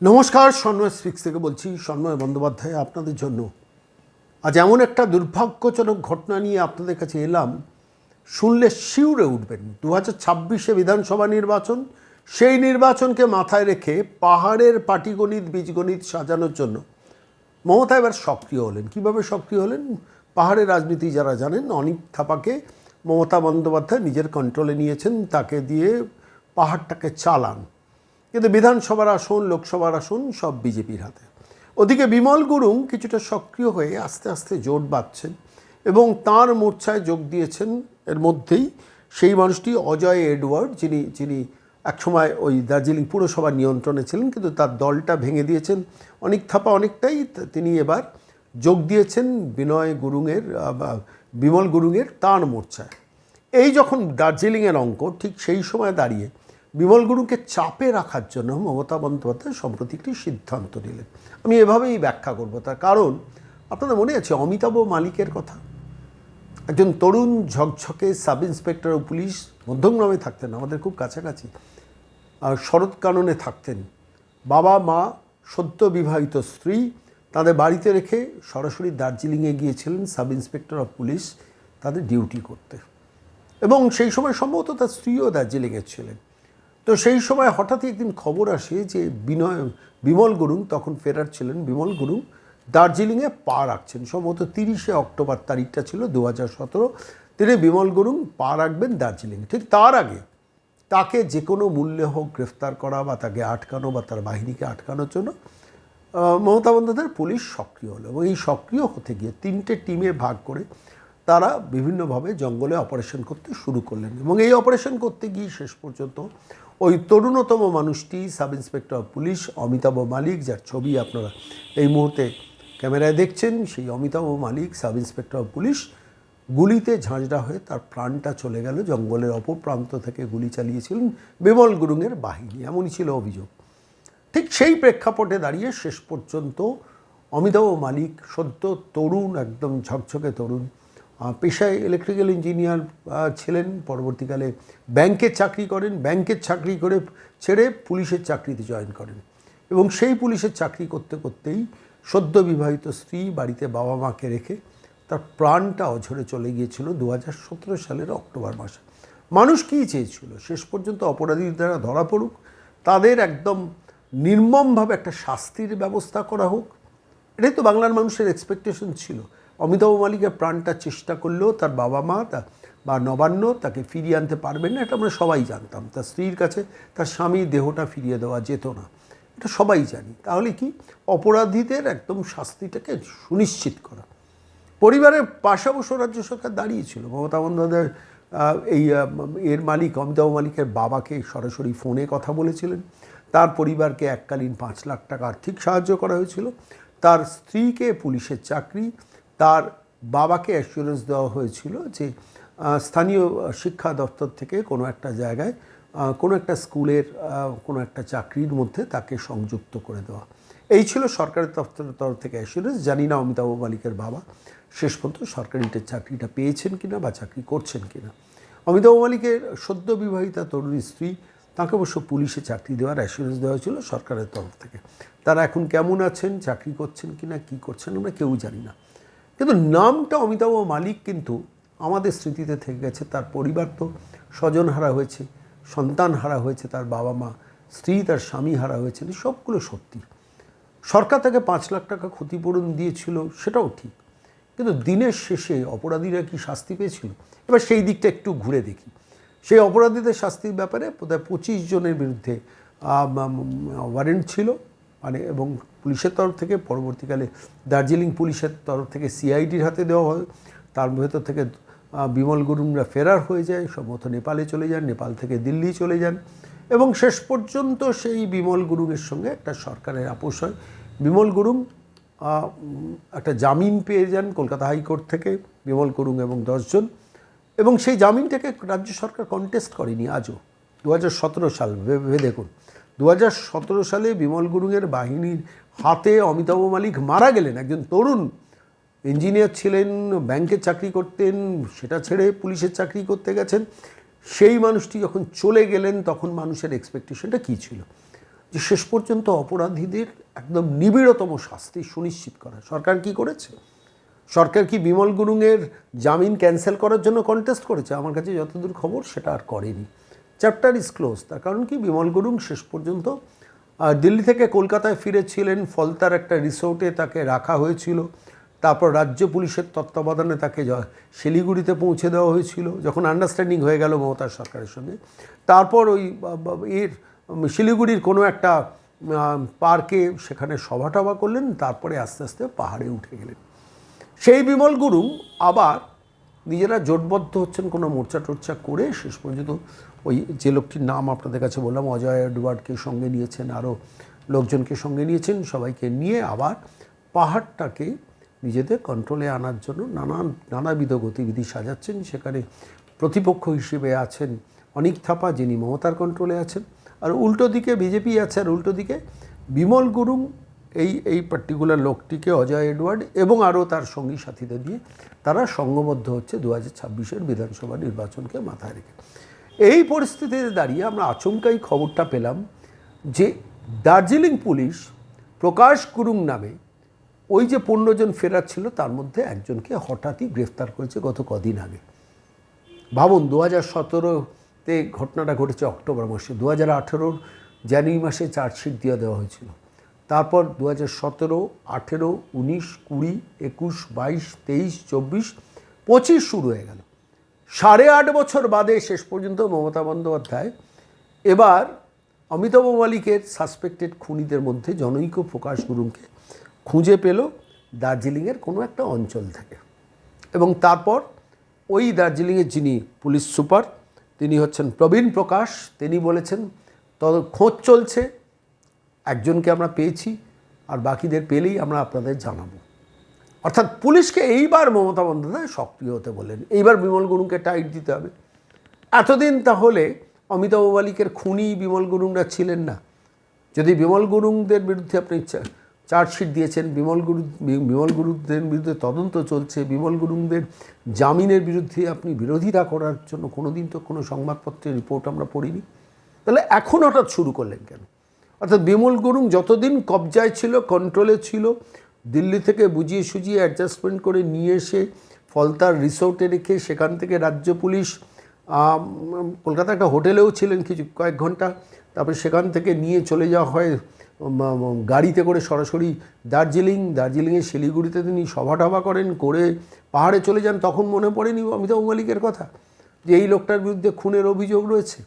নমস্কার, সন্ময় স্পিক্স থেকে বলছি, সন্ময় বন্দ্যোপাধ্যায় আপনাদের জন্য। আজ এমন একটা দুর্ভাগ্যজনক ঘটনা নিয়ে আপনাদের কাছে এলাম। শুনলে শিউরে উঠবেন। দু হাজার ছাব্বিশে বিধানসভা নির্বাচন, সেই নির্বাচনকে মাথায় রেখে পাহাড়ের পাটিগণিত, বীজগণিত সাজানোর জন্য মমতা এবার সক্রিয় হলেন। কীভাবে সক্রিয় হলেন? পাহাড়ের রাজনীতি যারা জানেন, অনিক থাপাকে মমতা বন্দ্যোপাধ্যায় নিজের কন্ট্রোলে নিয়েছেন। তাকে দিয়ে পাহাড়টাকে চালান। কিন্তু বিধানসভার আসন, লোকসভার আসন সব বিজেপির হাতে। ওদিকে বিমল গুরুং কিছুটা সক্রিয় হয়ে আস্তে আস্তে জোট বাঁধছেন এবং তার মোর্চায় যোগ দিয়েছেন এর মধ্যেই সেই মানুষটি অজয় এডওয়ার্ড, যিনি যিনি একসময় ওই দার্জিলিং পুরসভার নিয়ন্ত্রণে ছিলেন, কিন্তু তার দলটা ভেঙে দিয়েছেন। অনেক থাপা অনেকটাই তিনি এবার যোগ দিয়েছেন বিনয় গুরুংয়ের বা বিমল গুরুংয়ের তাঁর মোর্চায়। এই যখন দার্জিলিংয়ের অঙ্ক, ঠিক সেই সময় দাঁড়িয়ে বিমল গুরুকে চাপে রাখার জন্য মমতা বন্দ্যোপাধ্যায় সম্প্রতি একটি সিদ্ধান্ত নিলেন। আমি এভাবেই ব্যাখ্যা করব। তার কারণ আপনাদের মনে আছে অমিতাভ মালিকের কথা? একজন তরুণ ঝকঝকে সাব ইন্সপেক্টর ও পুলিশ মধ্যমগ্রামে থাকতেন, আমাদের খুব কাছাকাছি। আর শরৎ কাননে থাকতেন। বাবা, মা, সদ্য বিবাহিত স্ত্রী তাদের বাড়িতে রেখে সরাসরি দার্জিলিংয়ে গিয়েছিলেন সাব ইন্সপেক্টর অফ পুলিশ তাদের ডিউটি করতে। এবং সেই সময় সম্ভবত তার স্ত্রীও দার্জিলিংয়ে ছিলেন। তো সেই সময় হঠাৎই একদিন খবর আসে যে বিনয়, বিমল গুরুং তখন ফেরার ছিলেন, বিমল গুরুং দার্জিলিংয়ে পা রাখছেন। সম্ভবত তিরিশে অক্টোবর তারিখটা ছিল দু হাজার সতেরো। তিনি বিমল গুরুং পা রাখবেন দার্জিলিং। ঠিক তার আগে তাকে যে কোনো মূল্যে হোক গ্রেফতার করা বা তাকে আটকানো বা তার বাহিনীকে আটকানোর জন্য মমতা বন্দ্যোপাধ্যায়ের পুলিশ সক্রিয় হলো এবং এই সক্রিয় হতে গিয়ে তিনটে টিমে ভাগ করে তারা বিভিন্নভাবে জঙ্গলে অপারেশন করতে শুরু করলেন। এবং এই অপারেশন করতে গিয়ে শেষ পর্যন্ত ওই তরুণতম মানুষটি sub inspector of police Amitabh Malik, যার ছবি আপনারা এই মুহূর্তে ক্যামেরায় দেখছেন, সেই Amitabh Malik, sub inspector police, গুলিতে ঝাঁঝরা হয়ে তার প্রাণটা চলে গেল, জঙ্গলের অপর প্রান্ত থেকে গুলি চালিয়েছিলেন বিমল গুরুংয়ের বাহিনী। এমনই ছিল অভিযোগ। ঠিক সেই প্রেক্ষাপটে দাঁড়িয়ে শেষ পর্যন্ত অমিতাভ মালিক সদ্য তরুণ, একদম ঝকঝকে তরুণ পেশায় ইলেকট্রিক্যাল ইঞ্জিনিয়ার ছিলেন। পরবর্তীকালে ব্যাংকের চাকরি করেন। ব্যাংকের চাকরি করে ছেড়ে পুলিশের চাকরিতে জয়েন করেন। এবং সেই পুলিশের চাকরি করতে করতেই সদ্য বিবাহিত স্ত্রী বাড়িতে বাবা মাকে রেখে তার প্রাণটা অঝরে চলে গিয়েছিল দু হাজার সতেরো সালের অক্টোবর মাসে। মানুষ কী চেয়েছিল? শেষ পর্যন্ত অপরাধীর দ্বারা ধরা পড়ুক। তাদের একদম নির্মমভাবে একটা শাস্তির ব্যবস্থা করা হোক। এটাই তো বাংলার মানুষের এক্সপেকটেশন ছিল। অমিতাভ মালিকের প্রাণটা চেষ্টা করলেও তার বাবা মা তা- বা নবান্ন তাকে ফিরিয়ে আনতে পারবেন না, এটা আমরা সবাই জানতাম। তার স্ত্রীর কাছে তার স্বামীর দেহটা ফিরিয়ে দেওয়া যেত না। এটা সবাই জানি। তাহলে কি? অপরাধীদের একদম শাস্তিটাকে সুনিশ্চিত করা। পরিবারের পাশে রাজ্য সরকার দাঁড়িয়েছিল। মমতা বন্দ্যোপাধ্যায় এই এর মালিক, অমিতাভ মালিকের বাবাকে সরাসরি ফোনে কথা বলেছিলেন। তার পরিবারকে এককালীন পাঁচ লাখ টাকা আর্থিক সাহায্য করা হয়েছিল। তার স্ত্রীকে পুলিশের চাকরি তার বাবাকে অ্যাসুরেন্স দেওয়া হয়েছিল যে স্থানীয় শিক্ষা দপ্তর থেকে কোনো একটা জায়গায় কোনো একটা স্কুলের কোনো একটা চাকরির মধ্যে তাকে সংযুক্ত করে দেওয়া। এই ছিল সরকারের দপ্তরের তরফ থেকে অ্যাসুরেন্স জানি না অমিতাভ মালিকের বাবা শেষ পর্যন্ত সরকারিটার চাকরিটা পেয়েছেন কিনা বা চাকরি করছেন কিনা। অমিতাভ মালিকের সদ্য বিবাহিতা তরুণী স্ত্রী, তাকে অবশ্য পুলিশে চাকরি দেওয়ার অ্যাসুরেন্স দেওয়া হয়েছিল সরকারের তরফ থেকে। তারা এখন কেমন আছেন, চাকরি করছেন কিনা, কি করছেন আমরা কেউ জানি না। কিন্তু নামটা অমিতাভ মালিক কিন্তু আমাদের স্মৃতিতে থেকে গেছে। তার পরিবার তো স্বজন হারা হয়েছে, সন্তান হারা হয়েছে, তার বাবা মা, স্ত্রী, তার স্বামী হারা হয়েছে সবগুলো সত্যি। সরকার তাকে পাঁচ লাখ টাকা ক্ষতিপূরণ দিয়েছিল, সেটাও ঠিক। কিন্তু দিনের শেষে অপরাধীরা কি শাস্তি পেয়েছিল? এবার সেই দিকটা একটু ঘুরে দেখি। সেই অপরাধীদের শাস্তির ব্যাপারে বোধহয় পঁচিশ জনের বিরুদ্ধে ওয়ারেন্ট ছিল। মানে এবং পুলিশের তরফ থেকে পরবর্তীকালে দার্জিলিং পুলিশের তরফ থেকে সিআইডির হাতে দেওয়া হয়। তার ভেতর থেকে বিমল গুরুংরা ফেরার হয়ে যায়। সম্ভবত নেপালে চলে যান নেপাল থেকে দিল্লি চলে যান। এবং শেষ পর্যন্ত সেই বিমল গুরুংয়ের সঙ্গে একটা সরকারের আপোষ হয়। বিমল গুরুং আহ, উম, একটা জামিন পেয়ে যান কলকাতা হাইকোর্ট থেকে বিমল গুরুং এবং দশজন এবং সেই জামিনটাকে রাজ্য সরকার কন্টেস্ট করেনি আজও। দু হাজার সতেরো সাল ভেবে দেখুন। দু হাজার সতেরো সালে বিমল গুরুংয়ের বাহিনীর হাতে অমিতাভ মালিক মারা গেলেন। একজন তরুণ ইঞ্জিনিয়ার ছিলেন, ব্যাংকে চাকরি করতেন, সেটা ছেড়ে পুলিশের চাকরি করতে গেছেন। সেই মানুষটি যখন চলে গেলেন, তখন মানুষের এক্সপেকটেশনটা কী ছিল? যে শেষ পর্যন্ত অপরাধীদের একদম নিবিড়তম শাস্তি সুনিশ্চিত করা। সরকার কি করেছে? সরকার কি বিমল গুরুংয়ের জামিন ক্যান্সেল করার জন্য কন্টেস্ট করেছে? আমার কাছে যতদূর খবর, সেটা আর করেনি। চ্যাপ্টার ইজ ক্লোজ তার কারণ কি? বিমল গুরুং শেষ পর্যন্ত দিল্লি থেকে কলকাতায় ফিরেছিলেন। ফলতার একটা রিসোর্টে তাকে রাখা হয়েছিল। তারপর রাজ্য পুলিশের তত্ত্বাবধানে তাকে শিলিগুড়িতে পৌঁছে দেওয়া হয়েছিল। যখন আন্ডারস্ট্যান্ডিং হয়ে গেল মমতার সরকারের সঙ্গে। তারপর ওই এর শিলিগুড়ির কোনো একটা পার্কে সেখানে সভা টভা করলেন। তারপরে আস্তে আস্তে পাহাড়ে উঠে গেলেন। সেই বিমল গুরুং আবার নিজেরা জোটবদ্ধ হচ্ছেন, কোনো মোর্চা টোর্চা করে শেষ পর্যন্ত ওই যে লোকটির নাম আপনাদের কাছে বললাম, অজয় এডওয়ার্ডকে সঙ্গে নিয়েছেন, আরও লোকজনকে সঙ্গে নিয়েছেন, সবাইকে নিয়ে আবার পাহাড়টাকে নিজেদের কন্ট্রোলে আনার জন্য নানান, নানাবিধ গতিবিধি সাজাচ্ছেন। সেখানে প্রতিপক্ষ হিসেবে আছেন অনিক থাপা, যিনি মমতার কন্ট্রোলে আছেন। আর উল্টো দিকে বিজেপি আছে, আর উল্টো দিকে বিমল গুরুং এই এই পার্টিকুলার লোকটিকে অজয় এডওয়ার্ড এবং আরও তার সঙ্গী সাথীদের দিয়ে তারা সঙ্গবদ্ধ হচ্ছে দু হাজার বিধানসভা নির্বাচনকে মাথায় রেখে। এই পরিস্থিতিতে দাঁড়িয়ে আমরা আচমকাই খবরটা পেলাম যে দার্জিলিং পুলিশ প্রকাশ কুরুং নামে ওই যে পনেরো জন ফেরার ছিল, তার মধ্যে একজনকে হঠাৎই গ্রেফতার করেছে গত কদিন আগে। ভাবুন দু হাজার সতেরোতে ঘটনাটা ঘটেছে অক্টোবর মাসে দু হাজার আঠেরোর জানুয়ারি মাসে চার্জশিট দিয়ে দেওয়া হয়েছিল। তারপর দু হাজার সতেরো, আঠেরো, উনিশ, কুড়ি, একুশ, বাইশ, তেইশ, চব্বিশ, পঁচিশ শুরু হয়ে গেল। সাড়ে আট বছর বাদে শেষ পর্যন্ত মমতা বন্দ্যোপাধ্যায় এবার অমিতাভ মালিকের সাসপেক্টেড খুনিদের মধ্যে জনৈক প্রকাশ গুরুংকে খুঁজে পেল দার্জিলিংয়ের কোনো একটা অঞ্চল থেকে। এবং তারপর ওই দার্জিলিংয়ের যিনি পুলিশ সুপার, তিনি হচ্ছেন প্রবীণ প্রকাশ, তিনি বলেছেন, তদ, খোঁজ চলছে একজনকে আমরা পেয়েছি আর বাকিদের পেলেই আমরা আপনাদের জানাব। অর্থাৎ পুলিশকে এইবার মমতা বন্দ্যোপাধ্যায় সক্রিয় হতে বলেন। এইবার বিমল গুরুংকে টাইট দিতে হবে। এতদিন তাহলে অমিতাভ মালিকের খুনি বিমল গুরুংরা ছিলেন না। যদি বিমল গুরুংদের বিরুদ্ধে আপনি চার্জশিট দিয়েছেন, বিমল গুরু, বিমল গুরুদের বিরুদ্ধে তদন্ত চলছে, বিমল গুরুংদের জামিনের বিরুদ্ধে আপনি বিরোধিতা করার জন্য কোনো দিন তো কোনো সংবাদপত্রের রিপোর্ট আমরা পড়িনি। তাহলে এখন হঠাৎ শুরু করলেন কেন? অর্থাৎ বিমল গুরুং যতদিন কবজায় ছিল কন্ট্রোলে ছিল, দিল্লি থেকে বুঝিয়ে সুজিয়ে অ্যাডজাস্টমেন্ট করে নিয়ে এসে ফলতার রিসোর্টে রেখে সেখান থেকে রাজ্য পুলিশ কলকাতা একটা হোটেলেও ছিলেন কিছু কয়েক ঘণ্টা, তারপরে সেখান থেকে নিয়ে চলে যাওয়া হয় গাড়িতে করে সরাসরি দার্জিলিং দার্জিলিংয়ে শিলিগুড়িতে তিনি সভা টভা করেন, করে পাহাড়ে চলে যান, তখন মনে পড়েনি অমিতাভ মালিকের কথা, যে এই লোকটার বিরুদ্ধে খুনের অভিযোগ রয়েছে?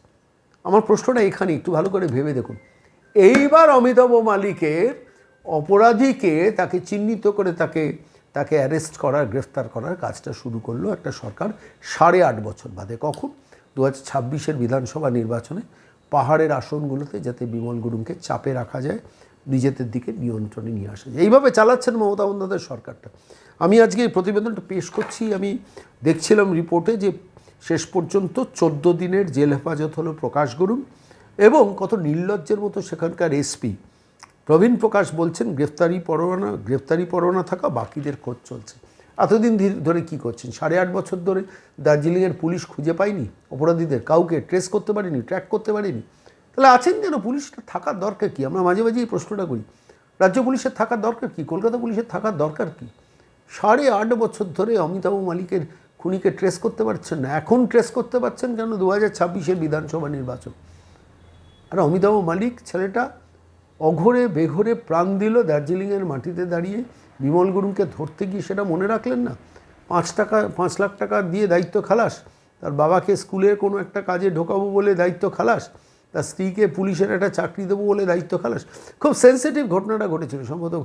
আমার প্রশ্নটা এখানে একটু ভালো করে ভেবে দেখুন। এইবার অমিতাভ মালিকের অপরাধীকে তাকে চিহ্নিত করে তাকে তাকে অ্যারেস্ট করার, গ্রেফতার করার কাজটা শুরু করল একটা সরকার সাড়ে আট বছর বাদে। কখন? দু হাজার ছাব্বিশের বিধানসভা নির্বাচনে পাহাড়ের আসনগুলোতে যাতে বিমল গুরুংকে চাপে রাখা যায়, নিজেদের দিকে নিয়ন্ত্রণে নিয়ে আসা যায়। এইভাবে চালাচ্ছেন মমতা বন্দ্যোপাধ্যায় সরকারটা। আমি আজকে এই প্রতিবেদনটা পেশ করছি। আমি দেখছিলাম রিপোর্টে যে শেষ পর্যন্ত চোদ্দ দিনের জেল হেফাজত হলো প্রকাশ গুরুং এবং কত নির্লজ্জের মতো সেখানকার এসপি। প্রবীণ প্রকাশ বলছেন, গ্রেফতারি পরোয়ানা গ্রেফতারি পরোয়ানা থাকা বাকিদের খোঁজ চলছে। এতদিন ধরে কি করছেন? সাড়ে আট বছর ধরে দার্জিলিংয়ের পুলিশ খুঁজে পায়নি? অপরাধীদের কাউকে ট্রেস করতে পারেনি, ট্র্যাক করতে পারেনি? তাহলে আছেন যেন পুলিশটা থাকার দরকার কি? আমরা মাঝে মাঝে এই প্রশ্নটা করি। রাজ্য পুলিশের থাকার দরকার কি? কলকাতা পুলিশের থাকার দরকার কি? সাড়ে আট বছর ধরে অমিতাভ মালিকের খুনিকে ট্রেস করতে পারছেন না। এখন ট্রেস করতে পারছেন কেন দু হাজার ছাব্বিশের বিধানসভা নির্বাচন। আর অমিতাভ মালিক ছেলেটা অঘরে বেঘরে প্রাণ দিল দার্জিলিংয়ের মাটিতে দাঁড়িয়ে। বিমল গুরুকে ধরতে গিয়ে সেটা মনে রাখলেন না? পাঁচ টাকা, পাঁচ লাখ টাকা দিয়ে দায়িত্ব খালাস? তার বাবাকে স্কুলের কোনো একটা কাজে ঢোকাবো বলে দায়িত্ব খালাস? তার স্ত্রীকে পুলিশের একটা চাকরি দেবো বলে দায়িত্ব খালাস? খুব সেন্সিটিভ ঘটনাটা ঘটেছিল। সম্ভবত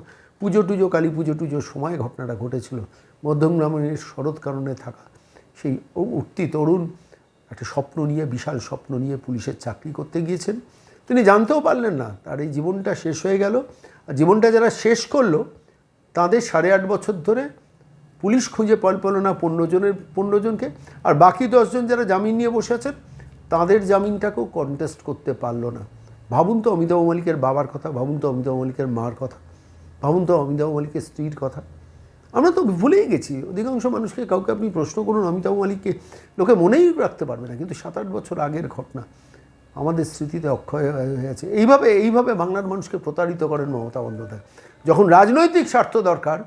পুজো টুজো, কালী পুজো টুজোর সময় ঘটনাটা ঘটেছিল। মধ্যমগ্রামের শরৎ কারণে থাকা সেই উঠতি তরুণ একটা স্বপ্ন নিয়ে, বিশাল স্বপ্ন নিয়ে পুলিশের চাকরি করতে গিয়েছেন। তিনি জানতেও পারলেন না, তার এই জীবনটা শেষ হয়ে গেল। আর জীবনটা যারা শেষ করল, তাদের সাড়ে আট বছর ধরে পুলিশ খুঁজে পাল পেল না পনেরো জনের, পনেরো জনকে। আর বাকি দশজন যারা জামিন নিয়ে বসে আছেন, তাদের জামিনটাকেও কন্টেস্ট করতে পারল না। ভাবুন তো অমিতাভ মালিকের বাবার কথা, ভাবুন তো অমিতাভ মালিকের মার কথা, ভাবুন তো অমিতাভ মালিকের স্ত্রীর কথা। আমরা তো ভুলেই গেছি। অধিকাংশ মানুষকে কাউকে আপনি প্রশ্ন করুন, অমিতাভ মালিককে, লোকে মনেই রাখতে পারবে না। কিন্তু সাত আট বছর আগের ঘটনা, আমাদের স্মৃতিতে অক্ষয় হয়ে আছে। এইভাবে এইভাবে বাংলার মানুষকে প্রতারিত করেন মমতা বন্দ্যোপাধ্যায়। যখন রাজনৈতিক স্বার্থ দরকার,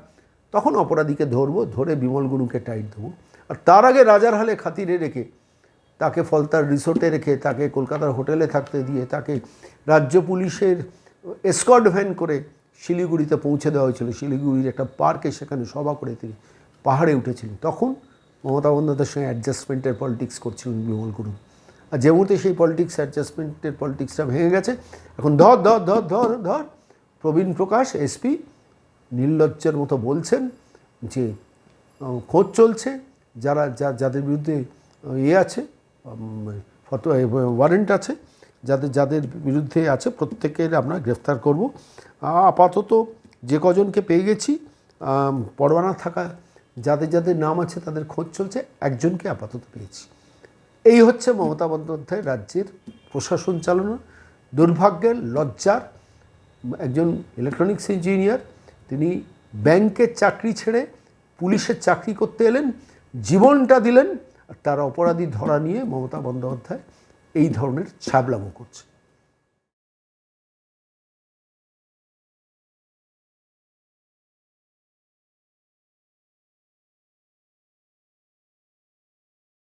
তখন অপরাধীকে ধরবো, ধরে বিমল গুরুকে টাইট দেবো। আর তার আগে রাজার হালে খাতিরে রেখে, তাকে ফলতার রিসোর্টে রেখে, তাকে কলকাতার হোটেলে থাকতে দিয়ে, তাকে রাজ্য পুলিশের এসকর্ট ভ্যান করে শিলিগুড়িতে পৌঁছে দেওয়া হয়েছিল। শিলিগুড়ির একটা পার্কে সেখানে সভা করে তিনি পাহাড়ে উঠেছিলেন। তখন মমতা বন্দ্যোপাধ্যায়ের সঙ্গে অ্যাডজাস্টমেন্টের পলিটিক্স করছিলেন বিমল গুরু। আর যে মুহূর্তে সেই পলিটিক্স অ্যাডজাস্টমেন্টের পলিটিক্সটা ভেঙে গেছে, এখন ধর ধর ধর ধর ধর, প্রবীণ প্রকাশ এসপি নির্লজ্জের মতো বলছেন যে খোঁজ চলছে, যারা, যা, যাদের বিরুদ্ধে ইয়ে আছে ফটো ওয়ারেন্ট আছে, যাদের যাদের বিরুদ্ধে আছে, প্রত্যেকের আমরা গ্রেফতার করব। আপাতত যে কজনকে পেয়ে গেছি পরোয়ানা থাকা, যাদের যাদের নাম আছে তাদের খোঁজ চলছে, একজনকে আপাতত পেয়েছি। এই হচ্ছে মমতা বন্দ্যোপাধ্যায় রাজ্যের প্রশাসন চালানো। দুর্ভাগ্যের, লজ্জার, একজন ইলেকট্রনিক্স ইঞ্জিনিয়ার তিনি ব্যাংকের চাকরি ছেড়ে পুলিশের চাকরি করতে এলেন, জীবনটা দিলেন, আর তার অপরাধী ধরা নিয়ে মমতা বন্দ্যোপাধ্যায় এই ধরনের ছ্যাবলামো করছে।